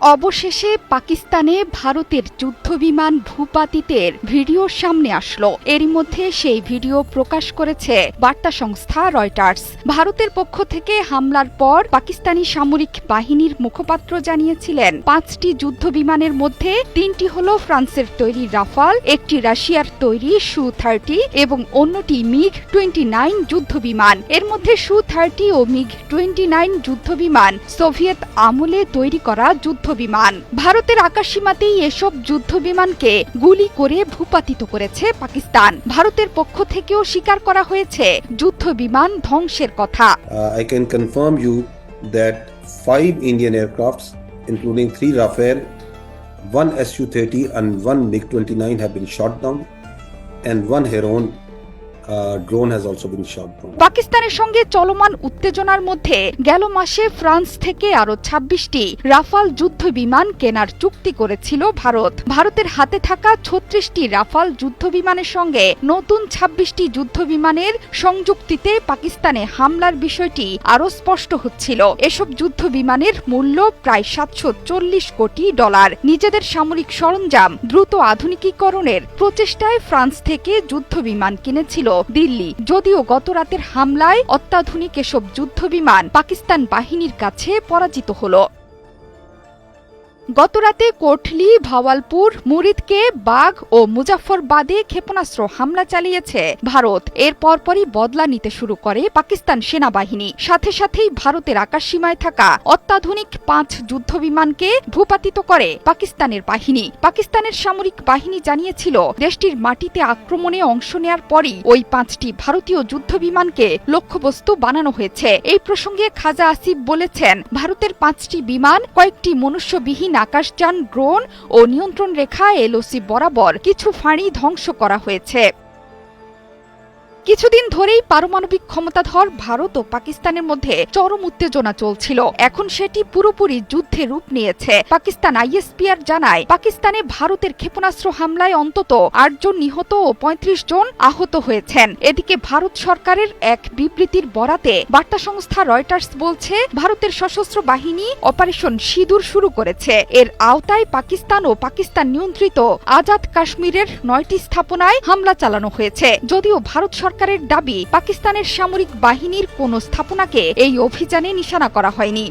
অবশেষে পাকিস্তানে ভারতের যুদ্ধবিমান ভূপাতিতের ভিডিও সামনে আসলো। এরই মধ্যে সেই ভিডিও প্রকাশ করেছে বার্তা সংস্থা রয়টার্স। ভারতের পক্ষ থেকে হামলার পর পাকিস্তানি সামরিক বাহিনীর মুখপাত্র জানিয়েছিলেন, পাঁচটি যুদ্ধবিমানের মধ্যে তিনটি হল ফ্রান্সের তৈরি রাফাল, একটি রাশিয়ার তৈরি সু থার্টি এবং অন্যটি মিগ টোয়েন্টি নাইন যুদ্ধবিমান। এর মধ্যে সু থার্টি ও মিগ টোয়েন্টি নাইন যুদ্ধবিমান সোভিয়েত আমলে তৈরি করা যুদ্ধ বিমান ভারতের আকাশ সীমাতেই এসব যুদ্ধ বিমানকে গুলি করে ভূপাতিত করেছে পাকিস্তান। ভারতের পক্ষ থেকেও স্বীকার করা হয়েছে যুদ্ধ বিমান ধ্বংসের কথা। I can confirm you that five Indian aircrafts including three Rafale one S U thirty and twenty nine have been shot down and one Heron drone has also been shot পাকিস্তানের সঙ্গে চলমান উত্তেজনার মধ্যে গেল মাসে ফ্রান্স থেকে আরও ছাব্বিশটি রাফাল যুদ্ধ বিমান কেনার চুক্তি করেছিল ভারত। ভারতের হাতে থাকা ছত্রিশটি রাফাল যুদ্ধ বিমানের সঙ্গে নতুন ছাব্বিশটি যুদ্ধ বিমানের সংযুক্তিতে পাকিস্তানে হামলার বিষয়টি আরও স্পষ্ট হচ্ছিল। এসব যুদ্ধ বিমানের মূল্য প্রায় সাতশো চল্লিশ কোটি ডলার। নিজেদের সামরিক সরঞ্জাম দ্রুত আধুনিকীকরণের প্রচেষ্টায় ফ্রান্স থেকে যুদ্ধ বিমান কিনেছিল। দিল্লি। যদিও গত রাতের হামলায় অত্যাধুনিক এসব যুদ্ধবিমান পাকিস্তান বাহিনীর কাছে পরাজিত হলো। গতরাতে কোটলি, ভাওয়ালপুর, মুরিদকে বাঘ ও মুজাফরবাদে ক্ষেপণাস্ত্র হামলা চালিয়েছে ভারত। এর পরপরই বদলা নিতে শুরু করে পাকিস্তান সেনাবাহিনী। সাথে সাথেই ভারতের আকাশসীমায় থাকা অত্যাধুনিক পাঁচ যুদ্ধবিমানকে ভূপাতিত করে পাকিস্তানের বাহিনী। পাকিস্তানের সামরিক বাহিনী জানিয়েছিল, দেশটির মাটিতে আক্রমণে অংশ নেয়ার পরই ওই পাঁচটি ভারতীয় যুদ্ধবিমানকে লক্ষ্যবস্তু বানানো হয়েছে। এই প্রসঙ্গে খাজা আসিফ বলেছেন, ভারতের পাঁচটি বিমান কয়েকটি মনুষ্যবিহীন আকাশযান ড্রোন ও নিয়ন্ত্রণ রেখা এলওসি বরাবর কিছু ফাঁড়ি ধ্বংস করা হয়েছে। কিছুদিন ধরেই পারমাণবিক ক্ষমতাধর ভারত ও পাকিস্তানের মধ্যে চরম উত্তেজনা চলছিল। এখন সেটি পুরোপুরি যুদ্ধে রূপ নিয়েছে। পাকিস্তান আইএসপিআর জানায়, পাকিস্তানে ভারতের ক্ষেপণাস্ত্র হামলায় অন্তত আটজন নিহত ও পঁয়ত্রিশ জন আহত হয়েছেন। এদিকে ভারত সরকারের এক বিবৃতির বরাতে বার্তা সংস্থা রয়টার্স বলছে, ভারতের সশস্ত্র বাহিনী অপারেশন সিঁদুর শুরু করেছে। এর আওতায় পাকিস্তান ও পাকিস্তান নিয়ন্ত্রিত আজাদ কাশ্মীরের নয়টি স্থাপনায় হামলা চালানো হয়েছে। যদিও ভারত সরকারের দাবি পাকিস্তানের সামরিক বাহিনীর কোনো স্থাপনাকে এই অভিযানে নিশানা করা হয়নি।